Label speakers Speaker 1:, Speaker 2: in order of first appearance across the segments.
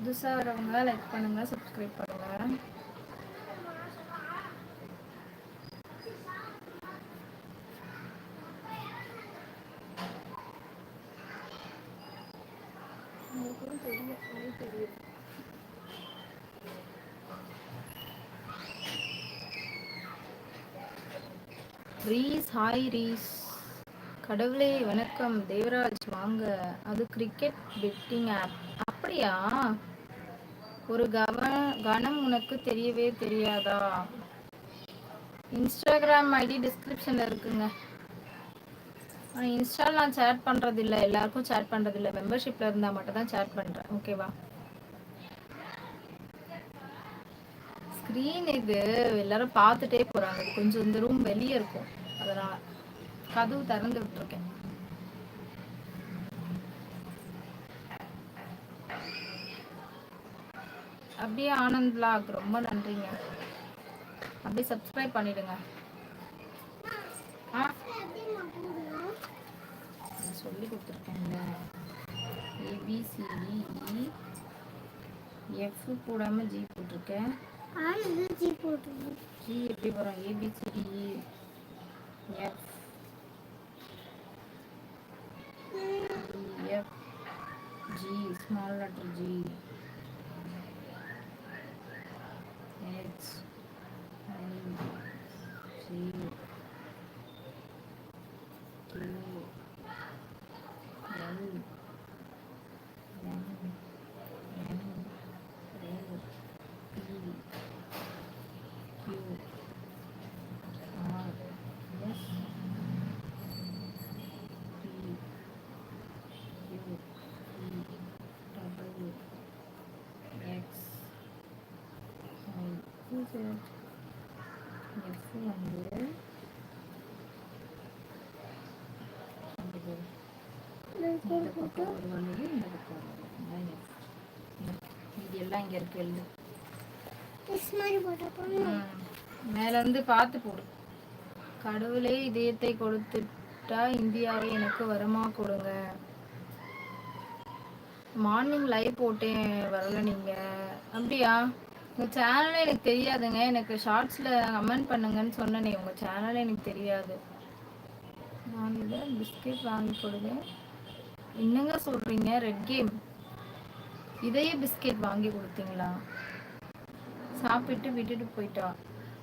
Speaker 1: புதுசாக வரவங்க லைக் பண்ணுங்க சப்ஸ்கிரைப் பண்ணுங்க. Rees hi Rees. கடவுளே வணக்கம். தேவராஜ் வாங்க. அது கிரிக்கெட் பெட்டிங் ஆப் அப்படியா? ஒரு கவன கணம் உனக்கு தெரியவே தெரியாதா? இன்ஸ்டாகிராம் ஐடி டிஸ்கிரிப்ஷனில் இருக்குங்க. இன்ஸ்டால் நான் சேட் பண்ணுறது இல்லை எல்லாருக்கும் சேட் பண்ணுறது இல்லை மெம்பர்ஷிப்பில் இருந்தால் மட்டும் தான் சேட் பண்ணுறேன் ஓகேவா ஸ்க்ரீன் இது எல்லாரும் பார்த்துட்டே போகிறாங்க கொஞ்சம் இந்த ரூம் வெளியே இருக்கும். அதனால் கதவு திறந்து விட்டுருக்கேன். அப்படியே ஆனந்த் பிளாக் ரொம்ப நன்றிங்க. அப்படியே சப்ஸ்கிரைப் பண்ணிடுங்க. ஆ? சொல்லி கொடுத்துருக்கேங்க A B C D F e, போடாமல் ஜி போட்டிருக்கேன். ஜி எப்படி வரும்? A B C D F F G small letter G. minutes. I see. வந்து இந்த பக்கம் ஒரு வலது இந்த பக்கம் இது எல்லாம் இங்கே இருக்கு எழுது பார்த்து போடு. கடவுளே இதயத்தை கொடுத்துட்டா இந்தியாவை எனக்கு வரமா கொடுங்க. மார்னிங் லைவ் போட்டேன் வரல நீங்க. அப்படியா? உங்கள் சேனலே எனக்கு தெரியாதுங்க. எனக்கு ஷார்ட்ஸில் கமெண்ட் பண்ணுங்கன்னு சொன்னேனே. உங்கள் சேனலே எனக்கு தெரியாது. நான் இதை பிஸ்கெட் வாங்கி கொடுங்க என்னங்க சொல்கிறீங்க ரெட் கேம் இதையே பிஸ்கெட் வாங்கி கொடுத்தீங்களா? சாப்பிட்டு விட்டுட்டு போயிட்டா.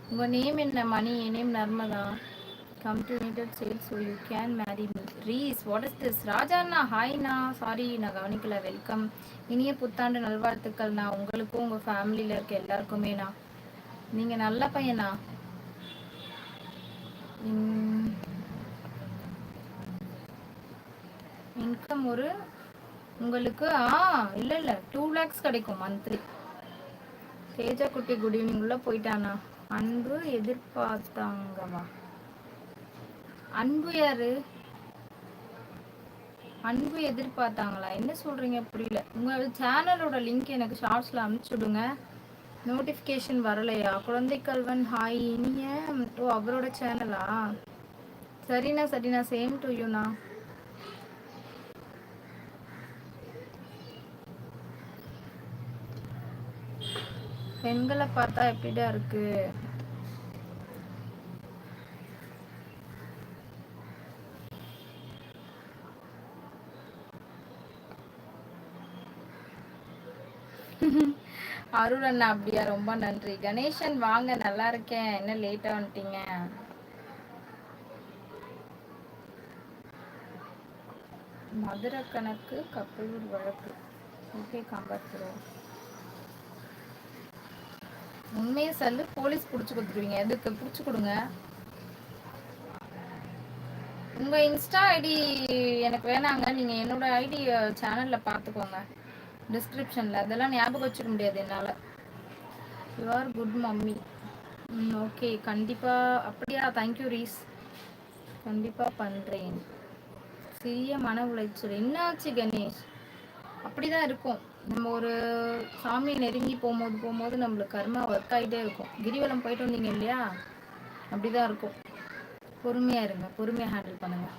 Speaker 1: உங்கள் நேம் என்ன மணி? என் name Narmada? Come to United States so you can marry me. Reese, what is this? ராஜாண்ணா ஹாய்ண்ணா சாரி நான் கவனிக்கல. வெல்கம் இனிய புத்தாண்டு நல்வாழ்த்துக்கள்ண்ணா உங்களுக்கும் உங்கள் ஃபேமிலியில் இருக்க எல்லாருக்குமேண்ணா நீங்கள் நல்ல பையனா? இன்கம் ஒரு உங்களுக்கு ஆ இல்லை இல்லை. டூ லேக்ஸ் கிடைக்கும் மந்த்லி தேஜா குட்டி குட் ஈவினிங் உள்ள போயிட்டானா அன்பு எதிர்பார்த்தாங்கம்மா. அன்பு யாரு? அன்பு எதிர்பார்த்தாங்களா? என்ன சொல்றீங்க? புரியல. உங்க சேனலோட லிங்க் எனக்கு ஷார்ட்ஸ்ல அனுப்பிச்சுடுங்க நோட்டிஃபிகேஷன் வரலையா? குழந்தை கல்வன் ஹாய். இனிய ஓ அவரோட சேனலா? சரிண்ணா சரிண்ணா. சேம் டு யூண்ணா. பெண்களை பார்த்தா எப்படிடா இருக்கு? அருள் அண்ணா அப்படியா? ரொம்ப நன்றி. கணேசன் வாங்க. நல்லா இருக்கேன். என்ன லேட்டா வந்துட்டீங்க? மதுரை கணக்கு கப்பலூர் வழக்கு. ஓகே காம்பாத்துறோம் உண்மையை சொல்லு. போலீஸ் பிடிச்சி கொடுத்துருவீங்க. எதுக்கு? பிடிச்சி கொடுங்க. உங்க இன்ஸ்டா ஐடி எனக்கு வேணாங்க. நீங்க என்னோட ஐடி சேனல்ல பாத்துக்கோங்க டிஸ்கிரிப்ஷனில் அதெல்லாம் ஞாபகம் வச்சுக்க முடியாது என்னால். யூ ஆர் குட் மம்மி ம் ஓகே கண்டிப்பாக அப்படியா? தேங்க்யூ ரீஸ் கண்டிப்பாக பண்ணுறேன் சிறிய மன உளைச்சல். என்னாச்சு கணேஷ்? அப்படி தான் இருக்கும். நம்ம ஒரு சாமியை நெருங்கி போகும்போது போகும்போது நம்மளுக்கு கர்மா ஒர்க் ஆகிட்டே இருக்கும். கிரிவலம் போயிட்டு வந்தீங்க இல்லையா? அப்படி தான் இருக்கும். பொறுமையாக இருங்க. பொறுமையாக ஹேண்டில் பண்ணுங்கள்